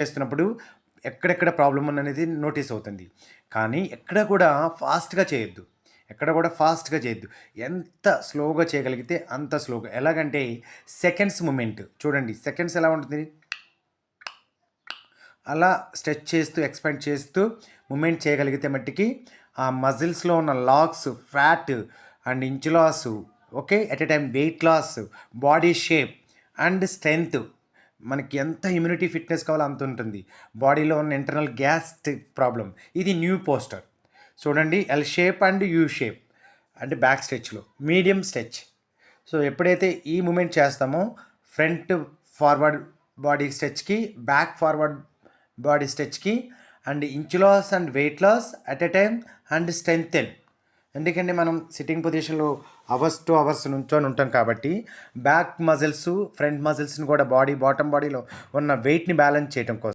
చేస్తున్నప్పుడు ఎక్కడెక్కడ ప్రాబ్లం అనేది నోటీస్ అవుతుంది. కానీ ఎక్కడ కూడా ఫాస్ట్గా చేయొద్దు. ఎక్కడ కూడా ఫాస్ట్గా చేయొద్దు. ఎంత స్లోగా చేయగలిగితే అంత స్లోగా ఎలాగంటే సెకండ్స్ మూమెంట్ చూడండి సెకండ్స్ ఎలా ఉంటుంది? అలా స్ట్రెచ్ చేస్తూ ఎక్స్పెండ్ చేస్తూ మూమెంట్ చేయగలిగితే మట్టికి ఆ మజిల్స్లో ఉన్న lakhs fat and inch loss okay at a time weight loss body shape and strength మనకి ఎంత ఇమ్యూనిటీ ఫిట్నెస్ కావాలో అంత ఉంటుంది. బాడీలో ఉన్న ఇంటర్నల్ గ్యాస్ ప్రాబ్లం ఇది న్యూ పోస్టర్ చూడండి L shape and U shape అంటే బ్యాక్ స్ట్రెచ్లో మీడియం స్ట్రెచ్ సో ఎప్పుడైతే ఈ మూమెంట్ చేస్తామో ఫ్రంట్ ఫార్వర్డ్ బాడీ స్ట్రెచ్కి back forward body స్ట్రెచ్కి and inch loss and weight loss at a time and strengthen ఎందుకంటే మనం సిట్టింగ్ పొజిషన్లో అవర్స్ టు అవర్స్ నుంచొని ఉంటాం కాబట్టి బ్యాక్ మజిల్స్ ఫ్రంట్ మజిల్స్ని కూడా బాడీ బాటమ్ బాడీలో ఉన్న వెయిట్ని బ్యాలెన్స్ చేయడం కోసం.